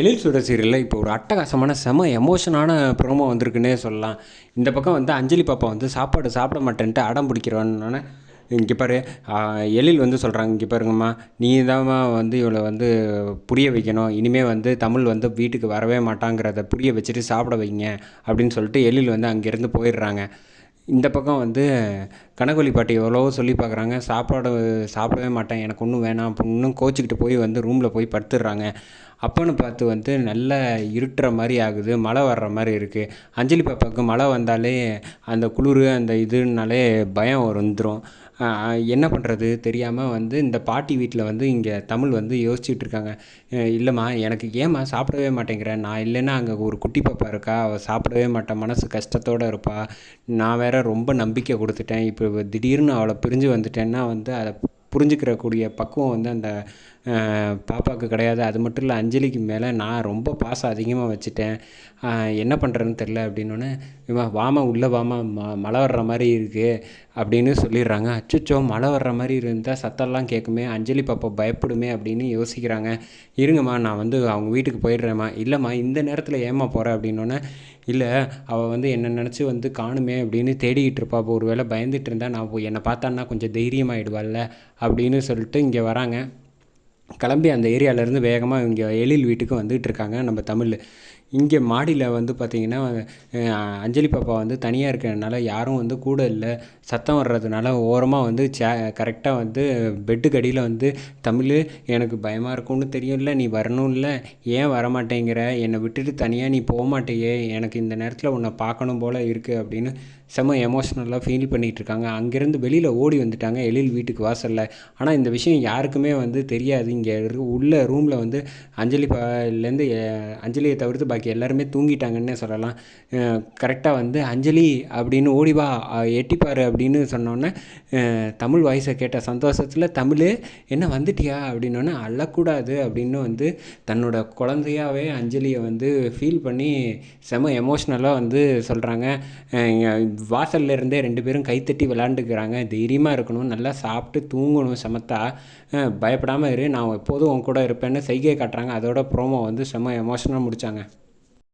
எழில் சுட சீரியலில் இப்போ ஒரு அட்டகாசமான செம எமோஷனான ப்ரோமோ வந்திருக்குன்னே சொல்லலாம். இந்த பக்கம் வந்து அஞ்சலி பாப்பா வந்து சாப்பாடு சாப்பிட மாட்டேன்ட்டு அடம் பிடிக்கிறவன்னு இங்கே பாரு எழில் வந்து சொல்கிறாங்க இங்கே பாருங்கம்மா நீ தான் வந்து இவளை வந்து புரிய வைக்கணும் இனிமேல் வந்து தமிழ் வந்து வீட்டுக்கு வரவே மாட்டாங்கிறத புரிய வச்சுட்டு சாப்பிட வைங்க அப்படின்னு சொல்லிட்டு எழில் வந்து அங்கேருந்து போயிடுறாங்க. இந்த பக்கம் வந்து கனகொலி பாட்டி எவ்வளவோ சொல்லி பார்க்குறாங்க. சாப்பாடு சாப்பிடவே மாட்டேன். எனக்கு ஒன்றும் வேணாம். இன்னும் கோச்சிக்கிட்டு போய் வந்து ரூமில் போய் படுத்துடுறாங்க. அப்போன்னு பார்த்து வந்து நல்ல இருட்டுற மாதிரி ஆகுது. மழை வர்ற மாதிரி இருக்குது அஞ்சலி பாப்பாவுக்கு மழை வந்தாலே அந்த குளிர் அந்த இதுனாலே பயம் வந்துடும் என்ன பண்ணுறது தெரியாமல் வந்து இந்த பாட்டி வீட்டில் வந்து இங்கே தமிழ் வந்து யோசிச்சுட்டு இருக்காங்க இல்லைம்மா எனக்கு ஏம்மா சாப்பிடவே மாட்டேங்கிறேன் நான் இல்லைன்னா அங்கே ஒரு குட்டி பாப்பா இருக்கா? அவள் சாப்பிடவே மாட்டேன் மனசு கஷ்டத்தோடு இருப்பா. நான் வேற ரொம்ப நம்பிக்கை கொடுத்துட்டேன். இப்போ திடீர்னு அவளை பிரிஞ்சு வந்துட்டேன்னா வந்து அதை புரிஞ்சுக்கிறக்கூடிய பக்குவம் வந்து அந்த பாப்பாவுக்கு கிடையாது. அது மட்டும் இல்லை அஞ்சலிக்கு மேலே நான் ரொம்ப பாசம் அதிகமாக வச்சுட்டேன். என்ன பண்ணுறேன்னு தெரில அப்படின்னோடனே வாமா உள்ளே வாமா ம மழை வர்ற மாதிரி இருக்குது அப்படின்னு சொல்லிடுறாங்க. அச்சோ மழை வர்ற மாதிரி இருந்தால் சத்தம்லாம் கேட்குமே அஞ்சலி பாப்பா பயப்படுமே அப்படின்னு யோசிக்கிறாங்க. இருங்கம்மா நான் வந்து அவங்க வீட்டுக்கு போயிடுறேம்மா. இல்லைம்மா இந்த நேரத்தில் ஏம்மா போகிற அப்படின்னோடனே இல்லை அவள் வந்து என்னை நினச்சி வந்து காணுமே அப்படின்னு தேடிக்கிட்டு இருப்பா. அப்போ ஒரு வேளை பயந்துட்டு இருந்தா நான் என்னை பார்த்தான்னா கொஞ்சம் தைரியமாயிடுவாள்ல அப்படின்னு சொல்லிட்டு இங்கே வராங்க. கிளம்பி அந்த ஏரியாவிலேருந்து வேகமாக இங்கே எழில் வீட்டுக்கு வந்துகிட்டு இருக்காங்க நம்ம தமிழ். இங்கே மாடியில் வந்து பார்த்திங்கன்னா அஞ்சலி பாப்பா வந்து தனியாக இருக்கிறதுனால யாரும் வந்து கூட இல்லை. சத்தம் வர்றதுனால ஓரமாக வந்து சே கரெக்டாக வந்து பெட்டுக்கு அடியில் வந்து தமிழ் எனக்கு பயமாக இருக்கும்னு தெரியும்ல நீ வரணும் இல்லை. ஏன் வரமாட்டேங்கிற? என்னை விட்டுட்டு தனியாக நீ போக மாட்டேயே. எனக்கு இந்த நேரத்தில் உன்னை பார்க்கணும் போல் இருக்குது அப்படின்னு செம எமோஷ்னலாக ஃபீல் பண்ணிகிட்டு இருக்காங்க அங்கேருந்து வெளியில் ஓடி வந்துட்டாங்க எழில் வீட்டுக்கு வாசலில். ஆனால் இந்த விஷயம் யாருக்குமே வந்து தெரியாது. இங்கே உள்ள ரூமில் வந்து அஞ்சலி பாலேருந்து அஞ்சலியை தவிர்த்து பாக்கி எல்லாருமே தூங்கிட்டாங்கன்னே சொல்லலாம். கரெக்டாக வந்து அஞ்சலி அப்படின்னு ஓடி வா எட்டிப்பாரு அப்படின்னு சொன்னோன்னே தமிழ் வாய்ஸை கேட்ட சந்தோஷத்தில் தமிழ் என்ன வந்துட்டியா? அப்படின்னோடனே அழக்கூடாது அப்படின்னு வந்து தன்னோட குழந்தையாவே அஞ்சலியை வந்து ஃபீல் பண்ணி செம எமோஷ்னலாக வந்து சொல்கிறாங்க வாசல்ல இருந்தே ரெண்டு பேரும் கைத்தட்டி விளாண்டுக்கிறாங்க. தைரியமாக இருக்கணும் நல்லா சாப்பிட்டு தூங்கணும் சமத்தா. பயப்படாமல் இரு நான் எப்போதும் உன் கூட இருப்பேன்னு செய்கை காட்டுறாங்க. அதோட ப்ரோமோ வந்து செம்ம எமோஷனாக முடித்தாங்க